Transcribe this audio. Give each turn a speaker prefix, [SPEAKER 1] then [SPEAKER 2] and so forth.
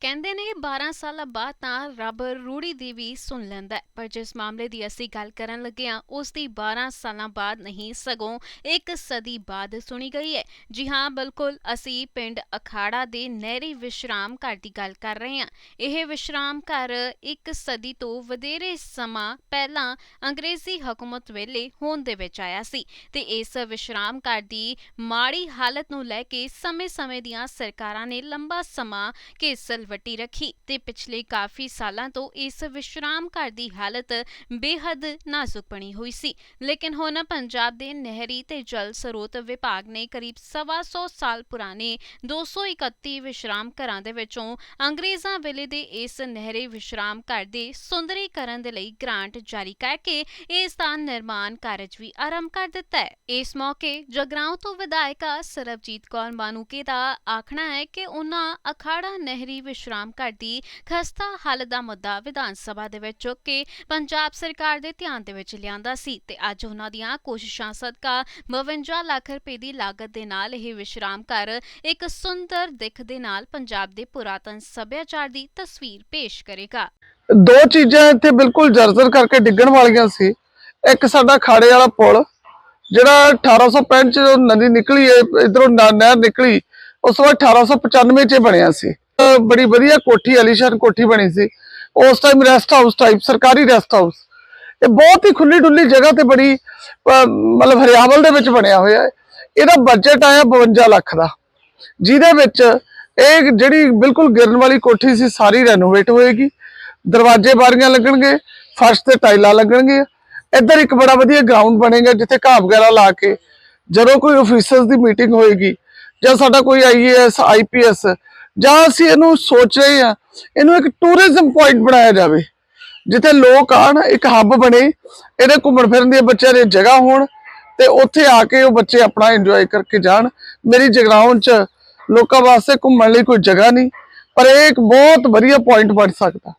[SPEAKER 1] ਕਹਿੰਦੇ ਨੇ 12 ਸਾਲਾਂ ਬਾਅਦ ਤਾਂ ਰੱਬ ਰੂੜੀ ਦੀ ਵੀ ਸੁਣ ਲੈਂਦਾ ਪਰ ਜਿਸ ਮਾਮਲੇ ਦੀ ਅਸੀਂ ਗੱਲ ਕਰਨ ਲੱਗੇ ਹਾਂ, ਉਸ ਦੀ 12 ਸਾਲਾਂ ਬਾਅਦ ਨਹੀਂ, ਸਗੋਂ ਇੱਕ ਸਦੀ ਬਾਅਦ ਸੁਣੀ ਗਈ ਹੈ। ਜੀ ਹਾਂ, ਬਿਲਕੁਲ, ਅਸੀਂ ਪਿੰਡ ਅਖਾੜਾ ਦੇ ਨਹਿਰੀ ਵਿਸ਼ਰਾਮ ਘਰ ਦੀ ਗੱਲ ਕਰ ਰਹੇ ਹਾਂ। ਇਹ ਵਿਸ਼ਰਾਮ ਘਰ ਇੱਕ ਸਦੀ ਤੋਂ ਵਧੇਰੇ ਸਮਾਂ ਪਹਿਲਾਂ ਅੰਗਰੇਜ਼ੀ ਹਕੂਮਤ ਵੇਲੇ ਹੋਂਦ ਦੇ ਵਿੱਚ ਆਇਆ ਸੀ ਤੇ ਇਸ ਵਿਸ਼ਰਾਮ ਘਰ ਦੀ ਮਾੜੀ ਹਾਲਤ ਨੂੰ ਲੈ ਕੇ ਸਮੇਂ-ਸਮੇਂ ਦੀਆਂ ਸਰਕਾਰਾਂ ਨੇ ਲੰਬਾ ਸਮਾਂ ਘੇਸਲ ਵੱਟੀ ਰੱਖੀ ਤੇ ਪਿਛਲੇ ਕਾਫੀ ਸਾਲਾਂ ਤੋਂ ਇਸ ਵਿਸ਼ਰਾਮ ਘਰ ਦੀ ਹਾਲਤ ਬੇਹੱਦ ਨਾਜ਼ੁਕ ਬਣੀ ਹੋਈ ਸੀ। ਲੇਕਿਨ ਹੁਣ ਪੰਜਾਬ ਦੇ ਨਹਿਰੀ ਤੇ ਜਲ ਸਰੋਤ ਵਿਭਾਗ ਨੇ ਕਰੀਬ ਸਵਾ ਸੌ ਸਾਲ ਪੁਰਾਣੇ 231 ਵਿਸ਼ਰਾਮ ਘਰਾਂ ਦੇ ਵਿੱਚੋਂ ਅੰਗਰੇਜ਼ਾਂ ਵੇਲੇ ਦੇ ਇਸ ਨਹਿਰੀ ਵਿਸ਼ਰਾਮ ਘਰ ਦੇ ਸੁੰਦਰੀਕਰਨ ਦੇ ਲਈ ਗ੍ਰਾਂਟ ਜਾਰੀ ਕਰਕੇ ਇਸ ਦਾ ਨਿਰਮਾਣ ਕਾਰਜ ਵੀ ਆਰੰਭ ਕਰ ਦਿੱਤਾ ਹੈ। ਇਸ ਮੌਕੇ ਜਗਰਾਉਂ ਤੋਂ ਵਿਧਾਇਕਾ ਸਰਬਜੀਤ ਕੌਰ ਮਾਨੂਕੇ ਦਾ ਆਖਣਾ ਹੈ ਕਿ ਉਹਨਾਂ ਅਖਾੜਾ ਨਹਿਰੀ ਵਿਸ਼ਰਾਮ ਘਰ ਦੀ ਖਸਤਾ ਹਾਲਤ ਦਾ ਮੁੱਦਾ ਵਿਧਾਨ ਸਭਾ ਦੇ ਵਿੱਚ ਚੁੱਕ ਕੇ ਪੰਜਾਬ ਸਰਕਾਰ ਦੇ ਧਿਆਨ ਦੇ ਵਿੱਚ ਲਿਆਂਦਾ ਸੀ ਤੇ ਅੱਜ ਉਹਨਾਂ ਦੀਆਂ ਕੋਸ਼ਿਸ਼ਾਂ ਸਦਕਾ 52 ਲੱਖ ਰੁਪਏ ਦੀ ਲਾਗਤ ਦੇ ਨਾਲ ਇਹ ਵਿਸ਼ਰਾਮ ਘਰ ਇੱਕ ਸੁੰਦਰ ਦਿੱਖ ਦੇ ਨਾਲ ਪੰਜਾਬ ਦੇ ਪੁਰਾਤਨ ਸੱਭਿਆਚਾਰ ਦੀ ਤਸਵੀਰ ਪੇਸ਼ ਕਰੇਗਾ।
[SPEAKER 2] ਦੋ ਚੀਜ਼ਾਂ ਇੱਥੇ ਬਿਲਕੁਲ ਜਰਜਰ ਕਰਕੇ ਡਿੱਗਣ ਵਾਲੀਆਂ ਸੀ। ਇੱਕ ਸਾਡਾ ਖਾੜੇ ਵਾਲਾ ਪੁਲ, ਜਿਹੜਾ 1865 ਚ ਨਦੀ ਨਿਕਲੀ ਇਧਰੋਂ ਨਹਿਰ ਨਿਕਲੀ, ਉਸ ਤੋਂ ਬਾਅਦ 1895 ਚ ਬਣਿਆ ਸੀ। ਬੜੀ ਵਧੀਆ ਕੋਠੀ ਅਲੀਸ਼ਾਨ ਕੋਠੀ ਬਣੀ ਸੀ। ਉਸ ਟਾਈਮ ਰੈਸਟ ਹਾਊਸ ਟਾਈਪ ਸਰਕਾਰੀ ਰੈਸਟ ਹਾਊਸ ਇਹ ਬਹੁਤ ਹੀ ਖੁੱਲੀ ਡੁੱਲੀ ਜਗ੍ਹਾ ਤੇ ਬੜੀ ਮਤਲਬ ਹਰਿਆਵਲ ਦੇ ਵਿੱਚ ਬਣਿਆ ਹੋਇਆ ਹੈ। ਇਹਦਾ ਬਜਟ ਆਇਆ 52 ਲੱਖ ਦਾ। ਜਿਹਦੇ ਵਿੱਚ ਇਹ ਜਿਹੜੀ ਬਿਲਕੁਲ ਗਿਰਨ ਵਾਲੀ ਕੋਠੀ ਸੀ, ਸਾਰੀ ਰੈਨੋਵੇਟ ਹੋਏਗੀ। ਦਰਵਾਜ਼ੇ ਬਾਰੀਆਂ ਲੱਗਣਗੇ, ਫਰਸ਼ ਤੇ ਟਾਈਲਾਂ ਲੱਗਣਗੀਆਂ ਇੱਧਰ ਇੱਕ ਬੜਾ ਵਧੀਆ ਗਰਾਊਂਡ ਬਣੇਗਾ, ਜਿੱਥੇ ਘਾਹ ਵਗੈਰਾ ਲਾ ਕੇ, ਜਦੋਂ ਕੋਈ ਅਫੀਸਰਸ ਦੀ ਮੀਟਿੰਗ ਹੋਏਗੀ ਜਾਂ ਸਾਡਾ ਕੋਈ ਆਈਏਐਸ ਆਈਪੀਐਸ ਜਾਂ ਅਸੀਂ ਇਹਨੂੰ ਸੋਚ ਰਹੇ ਹਾਂ, ਇਹਨੂੰ ਇੱਕ ਟੂਰਿਜ਼ਮ ਪੁਆਇੰਟ ਬਣਾਇਆ ਜਾਵੇ। ਜਿੱਥੇ ਲੋਕ ਆਣ ਇੱਕ ਹੱਬ ਬਣੇ, ਇਹਦੇ ਘੁੰਮਣ ਫਿਰਨ ਦੀਆਂ ਬੱਚਿਆਂ ਦੀ ਜਗ੍ਹਾ ਹੋਣ ਤੇ ਉੱਥੇ ਆ ਕੇ ਉਹ ਬੱਚੇ ਆਪਣਾ ਇੰਜੋਏ ਕਰਕੇ ਜਾਣ। ਮੇਰੀ ਜਗਰਾਉਂ ਚ ਲੋਕਾਂ ਵਾਸਤੇ ਘੁੰਮਣ ਲਈ ਕੋਈ ਜਗ੍ਹਾ ਨਹੀਂ, ਪਰ ਇਹ ਇੱਕ ਬਹੁਤ ਵਧੀਆ ਪੁਆਇੰਟ ਬਣ ਸਕਦਾ।